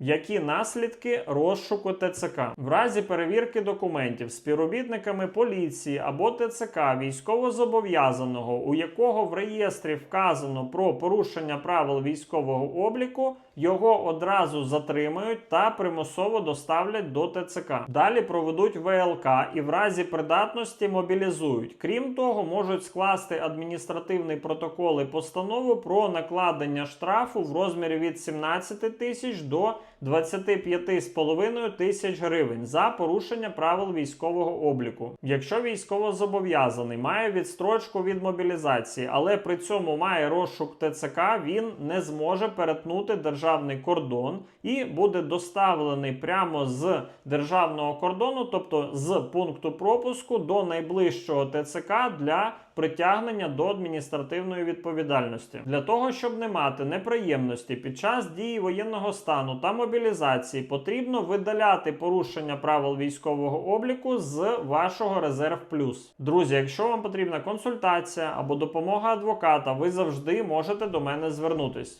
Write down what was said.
Які наслідки розшуку ТЦК в разі перевірки документів співробітниками поліції або ТЦК військовозобов'язаного, у якого в реєстрі вказано про порушення правил військового обліку, його одразу затримають та примусово доставлять до ТЦК. Далі проведуть ВЛК і в разі придатності мобілізують. Крім того, можуть скласти адміністративний протокол і постанову про накладення штрафу в розмірі від 17 тисяч до 25,5 тисяч гривень за порушення правил військового обліку. Якщо військовозобов'язаний має відстрочку від мобілізації, але при цьому має розшук ТЦК, він не зможе перетнути державний кордон і буде доставлений прямо з державного кордону, тобто з пункту пропуску до найближчого ТЦК для притягнення до адміністративної відповідальності для того, щоб не мати неприємності під час дії воєнного стану та мобілізації, потрібно видаляти порушення правил військового обліку з вашого резерв плюс. Друзі, якщо вам потрібна консультація або допомога адвоката, ви завжди можете до мене звернутись.